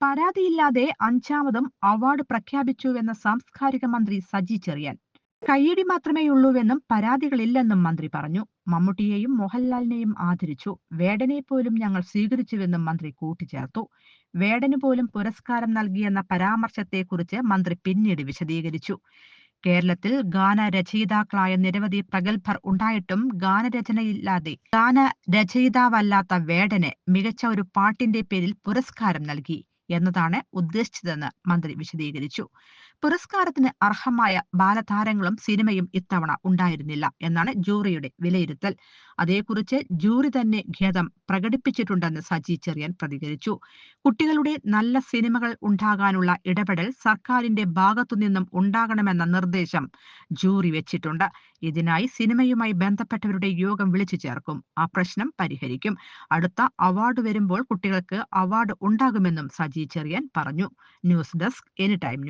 പരാതിയില്ലാതെ അഞ്ചാമതും award പ്രഖ്യാപിച്ചുവെന്ന് സാംസ്കാരിക മന്ത്രി സജി ചെറിയാൻ. കയ്യടി മാത്രമേയുള്ളൂവെന്നും പരാതികളില്ലെന്നും മന്ത്രി പറഞ്ഞു. മമ്മൂട്ടിയെയും മോഹൻലാലിനെയും ആദരിച്ചു. വേടനെ പോലും ഞങ്ങൾ സ്വീകരിച്ചുവെന്നും മന്ത്രി കൂട്ടിച്ചേർത്തു. വേടന് പോലും പുരസ്കാരം നൽകിയെന്ന പരാമർശത്തെക്കുറിച്ച് മന്ത്രി പിന്നീട് വിശദീകരിച്ചു. കേരളത്തിൽ ഗാനരചയിതാക്കളായ നിരവധി പ്രഗത്ഭർ ഉണ്ടായിട്ടും ഗാനരചനയില്ലാതെ ഗാനരചയിതാവല്ലാത്ത വേടന് മികച്ച ഒരു പാട്ടിന്റെ പേരിൽ പുരസ്കാരം നൽകി. എന്നതാണ് ഉദ്ദേശിച്ചതെന്ന് മന്ത്രി വിശദീകരിച്ചു. പുരസ്കാരത്തിന് അർഹമായ ബാലതാരങ്ങളും സിനിമയും ഇത്തവണ ഉണ്ടായിരുന്നില്ല എന്നാണ് ജൂറിയുടെ വിലയിരുത്തൽ. അതേക്കുറിച്ച് ജൂറി തന്നെ ഖേദം പ്രകടിപ്പിച്ചിട്ടുണ്ടെന്ന് സജി ചെറിയൻ പ്രതികരിച്ചു. കുട്ടികളുടെ നല്ല സിനിമകൾ ഉണ്ടാകാനുള്ള ഇടപെടൽ സർക്കാരിന്റെ ഭാഗത്തുനിന്നും ഉണ്ടാകണമെന്ന നിർദ്ദേശം ജൂറി വെച്ചിട്ടുണ്ട്. ഇതിനായി സിനിമയുമായി ബന്ധപ്പെട്ടവരുടെ യോഗം വിളിച്ചു ചേർക്കും. ആ പ്രശ്നം പരിഹരിക്കും. അടുത്ത അവാർഡ് വരുമ്പോൾ കുട്ടികൾക്ക് അവാർഡ് ഉണ്ടാകുമെന്നും സജി ചെറിയൻ പറഞ്ഞു. News desk any time